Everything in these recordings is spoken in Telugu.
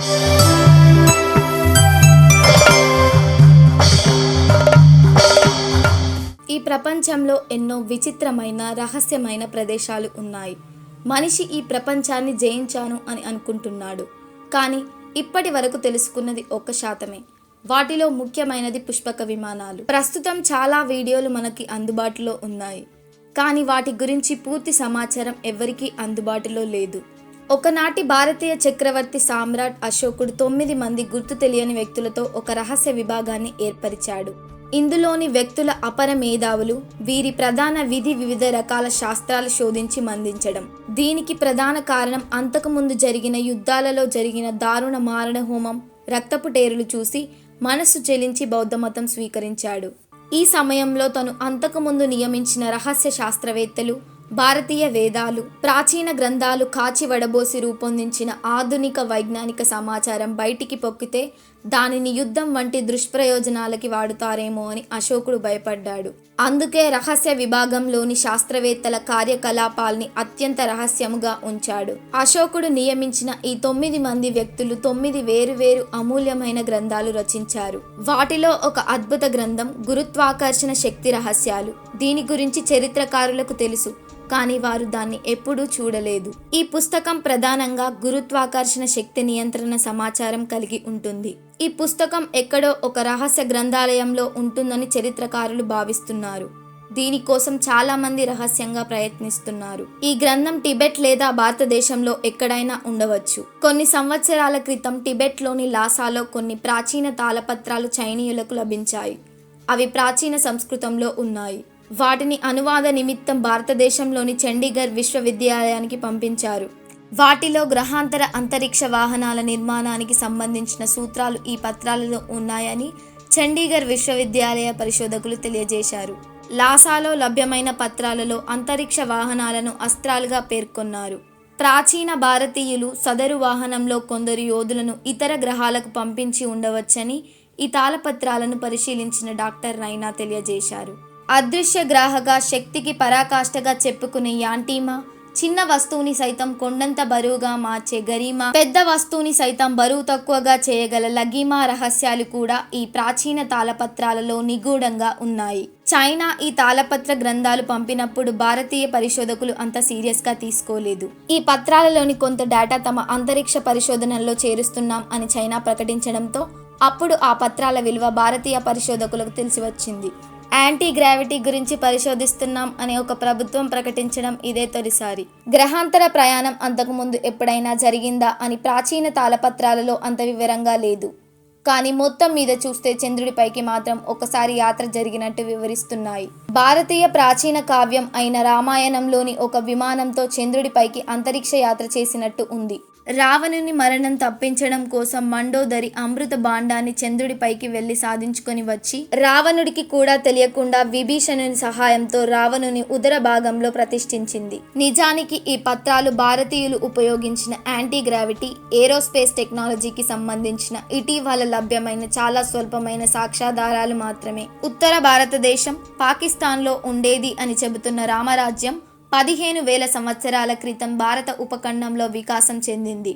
ఈ ప్రపంచంలో ఎన్నో విచిత్రమైన రహస్యమైన ప్రదేశాలు ఉన్నాయి. మనిషి ఈ ప్రపంచాన్ని జయించాను అని అనుకుంటున్నాడు. కానీ ఇప్పటి వరకు తెలుసుకున్నది ఒక్క శాతమే. వాటిలో ముఖ్యమైనది పుష్పక విమానాలు. ప్రస్తుతం చాలా వీడియోలు మనకి అందుబాటులో ఉన్నాయి. కానీ వాటి గురించి పూర్తి సమాచారం ఎవరికీ అందుబాటులో లేదు. ఒకనాటి భారతీయ చక్రవర్తి సామ్రాట్ అశోకుడు తొమ్మిది మంది గుర్తు తెలియని వ్యక్తులతో ఒక రహస్య విభాగాన్ని ఏర్పరిచాడు. ఇందులోని వ్యక్తుల అపర మేధావులు వీరి ప్రధాన విధి వివిధ రకాల శాస్త్రాలు శోధించి మందించడం. దీనికి ప్రధాన కారణం అంతకుముందు జరిగిన యుద్ధాలలో జరిగిన దారుణ మారణ హోమం రక్తపు టేరులు చూసి మనస్సు చెలించి బౌద్ధమతం స్వీకరించాడు. ఈ సమయంలో తను అంతకుముందు నియమించిన రహస్య శాస్త్రవేత్తలు భారతీయ వేదాలు ప్రాచీన గ్రంథాలు కాచి వడబోసి రూపొందించిన ఆధునిక వైజ్ఞానిక సమాచారం బయటికి పొక్కితే దానిని యుద్ధం వంటి దుష్ప్రయోజనాలకి వాడుతారేమో అని అశోకుడు భయపడ్డాడు. అందుకే రహస్య విభాగంలోని శాస్త్రవేత్తల కార్యకలాపాల్ని అత్యంత రహస్యముగా ఉంచాడు. అశోకుడు నియమించిన ఈ తొమ్మిది మంది వ్యక్తులు తొమ్మిది వేరువేరు అమూల్యమైన గ్రంథాలు రచించారు. వాటిలో ఒక అద్భుత గ్రంథం గురుత్వాకర్షణ శక్తి రహస్యాలు. దీని గురించి చరిత్రకారులకు తెలుసు. కానీ వారు దాన్ని ఎప్పుడూ చూడలేదు. ఈ పుస్తకం ప్రధానంగా గురుత్వాకర్షణ శక్తి నియంత్రణ సమాచారం కలిగి ఉంటుంది. ఈ పుస్తకం ఎక్కడో ఒక రహస్య గ్రంథాలయంలో ఉంటుందని చరిత్రకారులు భావిస్తున్నారు. దీనికోసం చాలా మంది రహస్యంగా ప్రయత్నిస్తున్నారు. ఈ గ్రంథం టిబెట్ లేదా భారతదేశంలో ఎక్కడైనా ఉండవచ్చు. కొన్ని సంవత్సరాల క్రితం టిబెట్లోని లాసాలో కొన్ని ప్రాచీన తాళపత్రాలు చైనీయులకు లభించాయి. అవి ప్రాచీన సంస్కృతంలో ఉన్నాయి. వాటిని అనువాద నిమిత్తం భారతదేశంలోని చండీగఢ్ విశ్వవిద్యాలయానికి పంపించారు. వాటిలో గ్రహాంతర అంతరిక్ష వాహనాల నిర్మాణానికి సంబంధించిన సూత్రాలు ఈ పత్రాలలో ఉన్నాయని చండీగఢ్ విశ్వవిద్యాలయ పరిశోధకులు తెలియజేశారు. లాసాలో లభ్యమైన పత్రాలలో అంతరిక్ష వాహనాలను అస్త్రాలుగా పేర్కొన్నారు. ప్రాచీన భారతీయులు సదరు వాహనంలో కొందరు యోధులను ఇతర గ్రహాలకు పంపించి ఉండవచ్చని ఈ తాళపత్రాలను పరిశీలించిన డాక్టర్ రైనా తెలియజేశారు. అదృశ్య గ్రాహక శక్తికి పరాకాష్ఠగా చెప్పుకునే యాంటీమా చిన్న వస్తువుని సైతం కొండంత బరువుగా మార్చే గరిమా పెద్ద వస్తువుని సైతం బరువు తక్కువగా చేయగల లగిమా రహస్యాలు కూడా ఈ ప్రాచీన తాళపత్రాలలో నిగూఢంగా ఉన్నాయి. చైనా ఈ తాళపత్ర గ్రంథాలు పంపినప్పుడు భారతీయ పరిశోధకులు అంత సీరియస్గా తీసుకోలేదు. ఈ పత్రాలలోని కొంత డేటా తమ అంతరిక్ష పరిశోధనల్లో చేరుస్తున్నాం అని చైనా ప్రకటించడంతో అప్పుడు ఆ పత్రాల విలువ భారతీయ పరిశోధకులకు తెలిసి వచ్చింది. యాంటీ గ్రావిటీ గురించి పరిశోధిస్తున్నాం అని ఒక ప్రభుత్వం ప్రకటించడం ఇదే తొలిసారి. గ్రహాంతర ప్రయాణం అంతకుముందు ఎప్పుడైనా జరిగిందా అని ప్రాచీన తాళపత్రాలలో అంత వివరంగా లేదు. కానీ మొత్తం మీద చూస్తే చంద్రుడిపైకి మాత్రం ఒకసారి యాత్ర జరిగినట్టు వివరిస్తున్నాయి. భారతీయ ప్రాచీన కావ్యం అయిన రామాయణంలోని ఒక విమానంతో చంద్రుడిపైకి అంతరిక్ష యాత్ర చేసినట్టు ఉంది. రావణుని మరణం తప్పించడం కోసం మండోదరి అమృత బాండాన్ని చంద్రుడిపైకి వెళ్ళి సాధించుకొని వచ్చి రావణుడికి కూడా తెలియకుండా విభీషణుని సహాయంతో రావణుని ఉదర భాగంలో ప్రతిష్ఠించింది. నిజానికి ఈ పత్రాలు భారతీయులు ఉపయోగించిన యాంటీ గ్రావిటీ ఏరోస్పేస్ టెక్నాలజీకి సంబంధించిన ఇటీవల లభ్యమైన చాలా స్వల్పమైన సాక్ష్యాధారాలు మాత్రమే. ఉత్తర భారతదేశం పాకిస్తాన్లో ఉండేది అని చెబుతున్న రామరాజ్యం పదిహేను వేల సంవత్సరాల క్రితం భారత ఉపఖండంలో వికాసం చెందింది.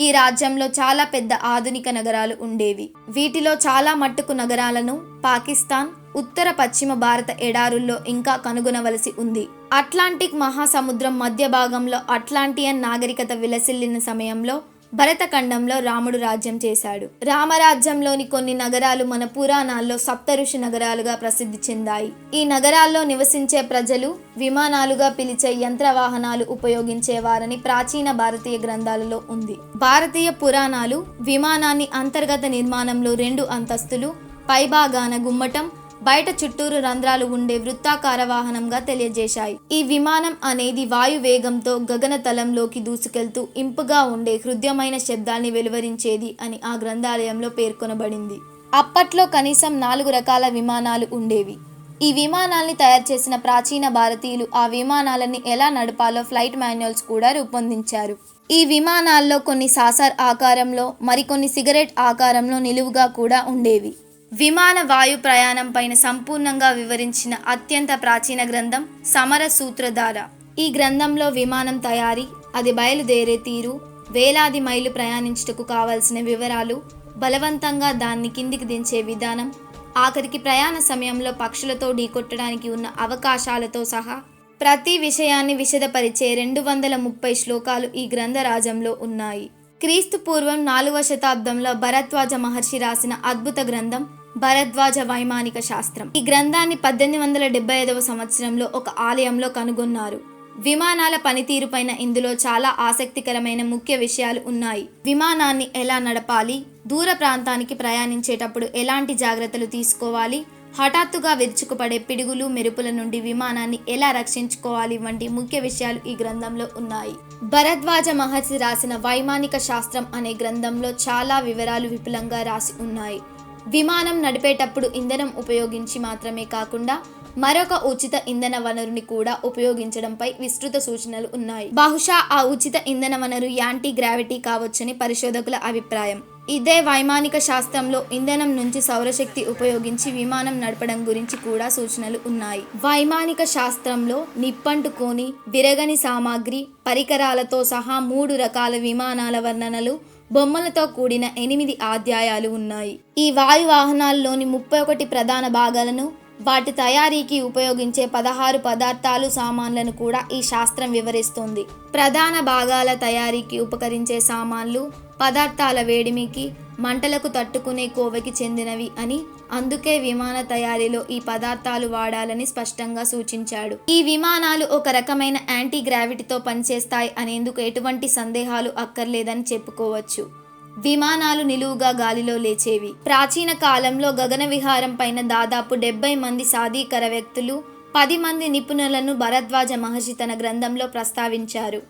ఈ రాజ్యంలో చాలా పెద్ద ఆధునిక నగరాలు ఉండేవి. వీటిలో చాలా మట్టుకు నగరాలను పాకిస్తాన్ ఉత్తర పశ్చిమ భారత ఎడారుల్లో ఇంకా కనుగొనవలసి ఉంది. అట్లాంటిక్ మహాసముద్రం మధ్య భాగంలో అట్లాంటియన్ నాగరికత విలసిల్లిన సమయంలో భరతఖండంలో రాముడు రాజ్యం చేశాడు. రామరాజ్యంలోని కొన్ని నగరాలు మన పురాణాల్లో సప్తఋషి నగరాలుగా ప్రసిద్ధి చెందాయి. ఈ నగరాల్లో నివసించే ప్రజలు విమానాలుగా పిలిచే యంత్ర వాహనాలు ఉపయోగించేవారని ప్రాచీన భారతీయ గ్రంథాలలో ఉంది. భారతీయ పురాణాలు విమానాన్ని అంతర్గత నిర్మాణంలో రెండు అంతస్తులు పైభాగాన గుమ్మటం బయట చుట్టూరు రంధ్రాలు ఉండే వృత్తాకార వాహనంగా తెలియజేశాయి. ఈ విమానం అనేది వాయు వేగంతో గగనతలంలోకి దూసుకెళ్తూ ఇంపుగా ఉండే హృదయమైన శబ్దాల్ని వెలువరించేది అని ఆ గ్రంథాలయంలో పేర్కొనబడింది. అప్పట్లో కనీసం నాలుగు రకాల విమానాలు ఉండేవి. ఈ విమానాల్ని తయారు చేసిన ప్రాచీన భారతీయులు ఆ విమానాలని ఎలా నడపాలో ఫ్లైట్ మాన్యువల్స్ కూడా రూపొందించారు. ఈ విమానాల్లో కొన్ని సాసర్ ఆకారంలో మరికొన్ని సిగరెట్ ఆకారంలో నిలువుగా కూడా ఉండేవి. విమాన వాయు ప్రయాణం పైన సంపూర్ణంగా వివరించిన అత్యంత ప్రాచీన గ్రంథం సమర సూత్రధార. ఈ గ్రంథంలో విమానం తయారీ అది బయలుదేరే తీరు వేలాది మైలు ప్రయాణించుటకు కావలసిన వివరాలు బలవంతంగా దాన్ని కిందికి దించే విధానం ఆఖరికి ప్రయాణ సమయంలో పక్షులతో ఢీకొట్టడానికి ఉన్న అవకాశాలతో సహా ప్రతి విషయాన్ని విశదపరిచే రెండు వందల ముప్పై శ్లోకాలు ఈ గ్రంథరాజంలో ఉన్నాయి. క్రీస్తు పూర్వం నాలుగవ శతాబ్దంలో భరద్వాజ మహర్షి రాసిన అద్భుత గ్రంథం భరద్వాజ వైమానిక శాస్త్రం. ఈ గ్రంథాన్ని పద్దెనిమిది వందల డెబ్బై ఐదవ సంవత్సరంలో ఒక ఆలయంలో కనుగొన్నారు. విమానాల పనితీరుపైన ఇందులో చాలా ఆసక్తికరమైన ముఖ్య విషయాలు ఉన్నాయి. విమానాన్ని ఎలా నడపాలి? దూర ప్రాంతానికి ప్రయాణించేటప్పుడు ఎలాంటి జాగ్రత్తలు తీసుకోవాలి? హఠాత్తుగా విరుచుకుపడే పిడుగులు మెరుపుల నుండి విమానాన్ని ఎలా రక్షించుకోవాలి వంటి ముఖ్య విషయాలు ఈ గ్రంథంలో ఉన్నాయి. భరద్వాజ మహర్షి రాసిన వైమానిక శాస్త్రం అనే గ్రంథంలో చాలా వివరాలు విపులంగా రాసి ఉన్నాయి. విమానం నడిపేటప్పుడు ఇంధనం ఉపయోగించి మాత్రమే కాకుండా మరొక ఉచిత ఇంధన వనరుని కూడా ఉపయోగించడంపై విస్తృత సూచనలు ఉన్నాయి. బహుశా ఆ ఉచిత ఇంధన వనరు యాంటీ గ్రావిటీ కావచ్చని పరిశోధకుల అభిప్రాయం. ఇదే వైమానిక శాస్త్రంలో ఇంధనం నుంచి సౌరశక్తి ఉపయోగించి విమానం నడపడం గురించి కూడా సూచనలు ఉన్నాయి. వైమానిక శాస్త్రంలో నిప్పంటుకోని విరగని సామాగ్రి పరికరాలతో సహా మూడు రకాల విమానాల వర్ణనలు బొమ్మలతో కూడిన ఎనిమిది అధ్యాయాలు ఉన్నాయి. ఈ వాయు వాహనాల్లోని ముప్పై ఒకటి ప్రధాన భాగాలను వాటి తయారీకి ఉపయోగించే పదహారు పదార్థాలు సామాన్లను కూడా ఈ శాస్త్రం వివరిస్తుంది. ప్రధాన భాగాల తయారీకి ఉపకరించే సామాన్లు పదార్థాల వేడిమికి మంటలకు తట్టుకునే కోవకి చెందినవి అని అందుకే విమాన తయారీలో ఈ పదార్థాలు వాడాలని స్పష్టంగా సూచించాడు. ఈ విమానాలు ఒక రకమైన యాంటీ గ్రావిటీతో పనిచేస్తాయి అనేందుకు ఎటువంటి సందేహాలు అక్కర్లేదని చెప్పుకోవచ్చు. విమానాలు నిలువుగా గాలిలో లేచేవి. ప్రాచీన కాలంలో గగన విహారం పైన దాదాపు డెబ్బై మంది సాధీకర వ్యక్తులు పది మంది నిపుణులను భరద్వాజ మహర్షి తన గ్రంథంలో ప్రస్తావించారు.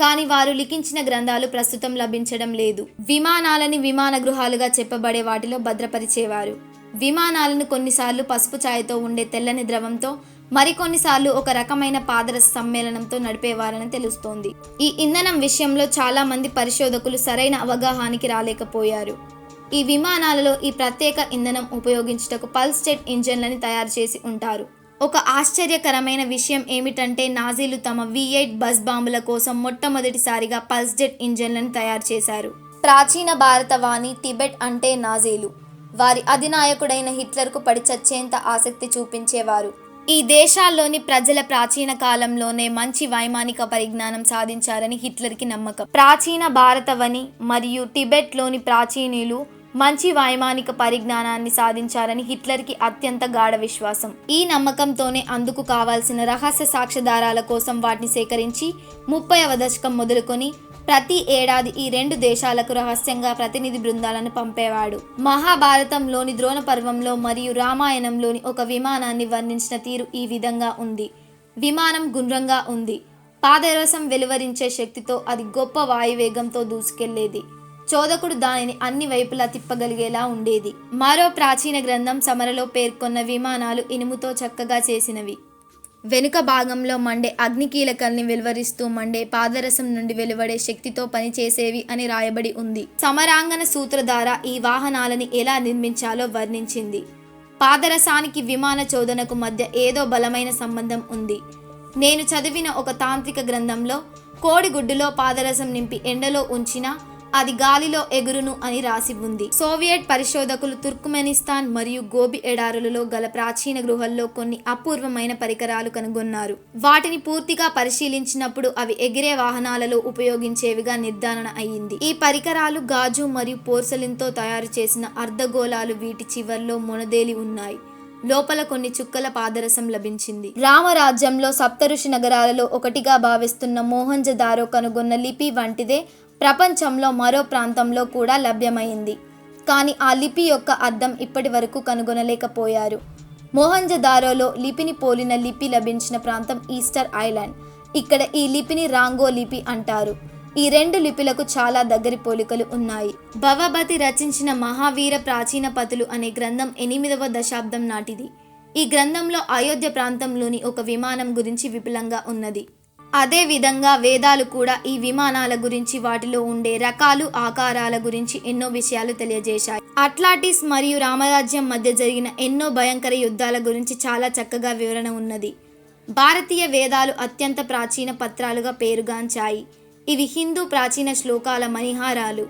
కానీ వారు లిఖించిన గ్రంథాలు ప్రస్తుతం లభించడం లేదు. విమానాలని విమాన గృహాలుగా చెప్పబడే వాటిలో భద్రపరిచేవారు. విమానాలను కొన్నిసార్లు పసుపు ఛాయతో ఉండే తెల్లని ద్రవంతో మరికొన్నిసార్లు ఒక రకమైన పాదరస సమ్మేళనంతో నడిపేవారని తెలుస్తోంది. ఈ ఇంధనం విషయంలో చాలా మంది పరిశోధకులు సరైన అవగాహనకి రాలేకపోయారు. ఈ విమానాలలో ఈ ప్రత్యేక ఇంధనం ఉపయోగించుటకు పల్స్ జెట్ ఇంజన్లని తయారు చేసి ఉంటారు. ఒక ఆశ్చర్యకరమైన విషయం ఏమిటంటే నాజీలు తమ వి ఎయిట్ బస్ బాంబుల కోసం మొట్టమొదటిసారిగా పల్స్ జెట్ ఇంజన్లను తయారు చేశారు. ప్రాచీన భారత వాణి టిబెట్ అంటే నాజీలు. వారి అధినాయకుడైన హిట్లర్కు పడి చచ్చేంత ఆసక్తి చూపించేవారు. ఈ దేశాల్లోని ప్రజల ప్రాచీన కాలంలోనే మంచి వైమానిక పరిజ్ఞానం సాధించారని హిట్లర్కి నమ్మకం. ప్రాచీన భారతవని మరియు టిబెట్లోని ప్రాచీనులు మంచి వైమానిక పరిజ్ఞానాన్ని సాధించారని హిట్లర్కి అత్యంత గాఢ విశ్వాసం. ఈ నమ్మకంతోనే అందుకు కావాల్సిన రహస్య సాక్ష్యాధారాల కోసం వాటిని సేకరించి ముప్పైవ దశకం మొదలుకొని ప్రతి ఏడాది ఈ రెండు దేశాలకు రహస్యంగా ప్రతినిధి బృందాలను పంపేవాడు. మహాభారతంలోని ద్రోణ పర్వంలో మరియు రామాయణంలోని ఒక విమానాన్ని వర్ణించిన తీరు ఈ విధంగా ఉంది. విమానం గుండ్రంగా ఉంది. పాదరసం వెలువరించే శక్తితో అది గొప్ప వాయువేగంతో దూసుకెళ్ళేది. చోదకుడు దానిని అన్ని వైపులా తిప్పగలిగేలా ఉండేది. మరో ప్రాచీన గ్రంథం సమరలో పేర్కొన్న విమానాలు ఇనుముతో చక్కగా చేసినవి. వెనుక భాగంలో మండే అగ్నికీలకల్ని వెలువరిస్తూ మండే పాదరసం నుండి వెలువడే శక్తితో పనిచేసేవి అని రాయబడి ఉంది. సమరాంగన సూత్రధార ఈ వాహనాలని ఎలా నిర్మించాలో వర్ణించింది. పాదరసానికి విమాన చోదనకు మధ్య ఏదో బలమైన సంబంధం ఉంది. నేను చదివిన ఒక తాంత్రిక గ్రంథంలో కోడిగుడ్డులో పాదరసం నింపి ఎండలో ఉంచినా అది గాలిలో ఎగురును అని రాసి ఉంది. సోవియట్ పరిశోధకులు తుర్క్మెనిస్తాన్ మరియు గోబి ఎడారులలో గల ప్రాచీన గృహల్లో కొన్ని అపూర్వమైన పరికరాలు కనుగొన్నారు. వాటిని పూర్తిగా పరిశీలించినప్పుడు అవి ఎగిరే వాహనాలలో ఉపయోగించేవిగా నిర్ధారణ అయ్యింది. ఈ పరికరాలు గాజు మరియు పోర్సలిన్తో తయారు చేసిన అర్ధగోళాలు వీటి చివర్లో మొనదేలి ఉన్నాయి. లోపల కొన్ని చుక్కల పాదరసం లభించింది. రామరాజ్యంలో సప్తఋషి నగరాలలో ఒకటిగా భావిస్తున్న మోహంజదారో కనుగొన్న లిపి వంటిదే ప్రపంచంలో మరో ప్రాంతంలో కూడా లభ్యమైంది. కానీ ఆ లిపి యొక్క అర్థం ఇప్పటి వరకు కనుగొనలేకపోయారు. మోహంజదారోలో లిపిని పోలిన లిపి లభించిన ప్రాంతం ఈస్టర్ ఐలాండ్. ఇక్కడ ఈ లిపిని రాంగో లిపి అంటారు. ఈ రెండు లిపిలకు చాలా దగ్గరి పోలికలు ఉన్నాయి. భవభతి రచించిన మహావీర ప్రాచీన పతులు అనే గ్రంథం ఎనిమిదవ దశాబ్దం నాటిది. ఈ గ్రంథంలో అయోధ్య ప్రాంతంలోని ఒక విమానం గురించి విపులంగా ఉన్నది. అదే విధంగా వేదాలు కూడా ఈ విమానాల గురించి వాటిలో ఉండే రకాలు ఆకారాల గురించి ఎన్నో విషయాలు తెలియజేశాయి. అట్లాంటిస్ మరియు రామరాజ్యం మధ్య జరిగిన ఎన్నో భయంకర యుద్ధాల గురించి చాలా చక్కగా వివరణ ఉన్నది. భారతీయ వేదాలు అత్యంత ప్రాచీన పత్రాలుగా పేరుగాంచాయి. ఇవి హిందూ ప్రాచీన శ్లోకాల మణిహారాలు.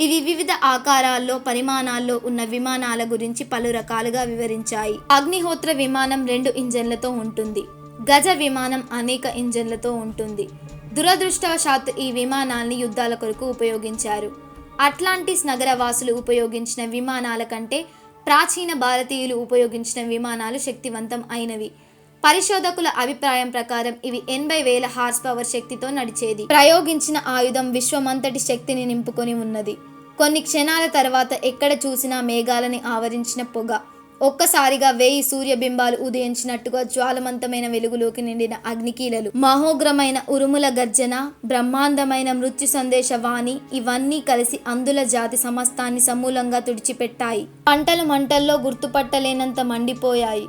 ఇవి వివిధ ఆకారాల్లో పరిమాణాల్లో ఉన్న విమానాల గురించి పలు రకాలుగా వివరించాయి. అగ్నిహోత్ర విమానం రెండు ఇంజన్లతో ఉంటుంది. గజ విమానం అనేక ఇంజన్లతో ఉంటుంది. దురదృష్టవశాత్తు ఈ విమానాల్ని యుద్ధాల కొరకు ఉపయోగించారు. అట్లాంటిస్ నగరవాసులు ఉపయోగించిన విమానాల కంటే ప్రాచీన భారతీయులు ఉపయోగించిన విమానాలు శక్తివంతం అయినవి. పరిశోధకుల అభిప్రాయం ప్రకారం ఇవి ఎనభై వేల హార్స్ పవర్ శక్తితో నడిచేది. ప్రయోగించిన ఆయుధం విశ్వమంతటి శక్తిని నింపుకొని ఉన్నది. కొన్ని క్షణాల తర్వాత ఎక్కడ చూసినా మేఘాలని ఆవరించిన పొగ. ఒక్కసారిగా వేయి సూర్యబింబాలు ఉదయించినట్టుగా జ్వాలమంతమైన వెలుగులోకి నిండిన అగ్నికీలలు. మహోగ్రమైన ఉరుముల గర్జన బ్రహ్మాండమైన మృత్యు సందేశ వాణి ఇవన్నీ కలిసి అందుల జాతి సమస్తాన్ని సమూలంగా తుడిచిపెట్టాయి. పంటలు మంటల్లో గుర్తుపట్టలేనంత మండిపోయాయి.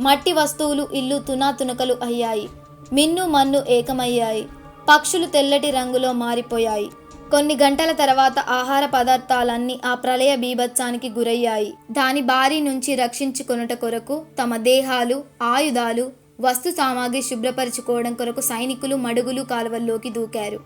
మట్టి వస్తువులు ఇల్లు తునాతునకలు అయ్యాయి. మిన్ను మన్ను ఏకమయ్యాయి. పక్షులు తెల్లటి రంగులో మారిపోయాయి. కొన్ని గంటల తర్వాత ఆహార పదార్థాలన్నీ ఆ ప్రళయ బీభత్సానికి గురయ్యాయి. దాని బారి నుంచి రక్షించుకొనుట కొరకు తమ దేహాలు ఆయుధాలు వస్తు సామాగ్రి శుభ్రపరచుకోవడం కొరకు సైనికులు మడుగులు కాలువల్లోకి దూకారు.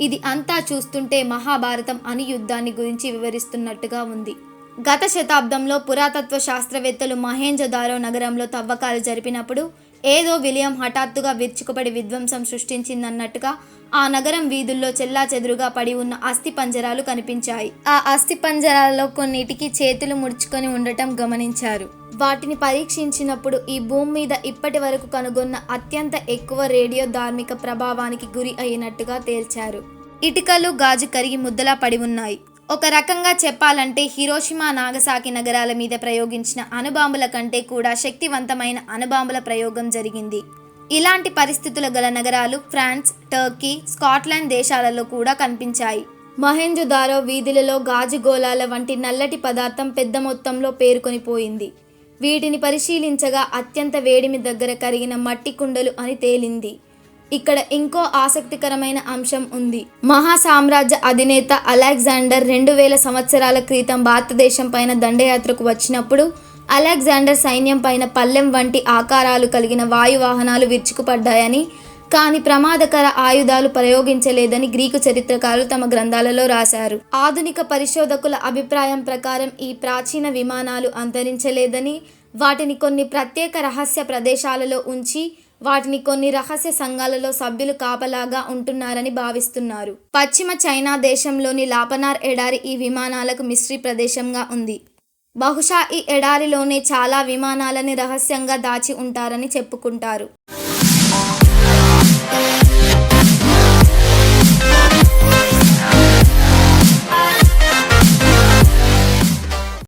ఇది అంతా చూస్తుంటే మహాభారతం అని యుద్ధాన్ని గురించి వివరిస్తున్నట్టుగా ఉంది. గత శతాబ్దంలో పురాతత్వ శాస్త్రవేత్తలు మహేంజదారో నగరంలో తవ్వకాలు జరిపినప్పుడు ఏదో విలియం హఠాత్తుగా విరుచుకుపడి విధ్వంసం సృష్టించిందన్నట్టుగా ఆ నగరం వీధుల్లో చెల్లా చెదురుగా పడి ఉన్న అస్థి పంజరాలు కనిపించాయి. ఆ అస్థి పంజరాలలో కొన్నిటికి చేతులు ముడుచుకొని ఉండటం గమనించారు. వాటిని పరీక్షించినప్పుడు ఈ భూమి మీద ఇప్పటి వరకు కనుగొన్న అత్యంత ఎక్కువ రేడియో ధార్మిక ప్రభావానికి గురి అయినట్టుగా తేల్చారు. ఇటుకలు గాజు కరిగి ముద్దలా పడి ఉన్నాయి. ఒక రకంగా చెప్పాలంటే హిరోషిమా నాగసాకి నగరాల మీద ప్రయోగించిన అణుబాంబుల కంటే కూడా శక్తివంతమైన అణుబాంబుల ప్రయోగం జరిగింది. ఇలాంటి పరిస్థితుల గల నగరాలు ఫ్రాన్స్ టర్కీ స్కాట్లాండ్ దేశాలలో కూడా కనిపించాయి. మహేంజుదారో వీధులలో గాజు గోళాల వంటి నల్లటి పదార్థం పెద్ద మొత్తంలో పేరుకొనిపోయింది వీటిని పరిశీలించగా అత్యంత వేడిమి దగ్గర కరిగిన మట్టి కుండలు అని తేలింది. ఇక్కడ ఇంకో ఆసక్తికరమైన అంశం ఉంది. మహా సామ్రాజ్య అధినేత అలెగ్జాండర్ రెండు వేల సంవత్సరాల క్రితం భారతదేశం పైన దండయాత్రకు వచ్చినప్పుడు అలెగ్జాండర్ సైన్యం పైన పల్లెం వంటి ఆకారాలు కలిగిన వాయువాహనాలు విరుచుకుపడ్డాయని కానీ ప్రమాదకర ఆయుధాలు ప్రయోగించలేదని గ్రీకు చరిత్రకారులు తమ గ్రంథాలలో రాశారు. ఆధునిక పరిశోధకుల అభిప్రాయం ప్రకారం ఈ ప్రాచీన విమానాలు అంతరించలేదని వాటిని కొన్ని ప్రత్యేక రహస్య ప్రదేశాలలో ఉంచి వాటిని కొన్ని రహస్య సంఘాలలో సభ్యులు కాపలాగా ఉంటున్నారని భావిస్తున్నారు. పశ్చిమ చైనా దేశంలోని లాపనార్ ఎడారి ఈ విమానాలకు మిస్ట్రీ ప్రదేశంగా ఉంది. బహుశా ఈ ఎడారిలోనే చాలా విమానాలని రహస్యంగా దాచి ఉంటారని చెప్పుకుంటారు.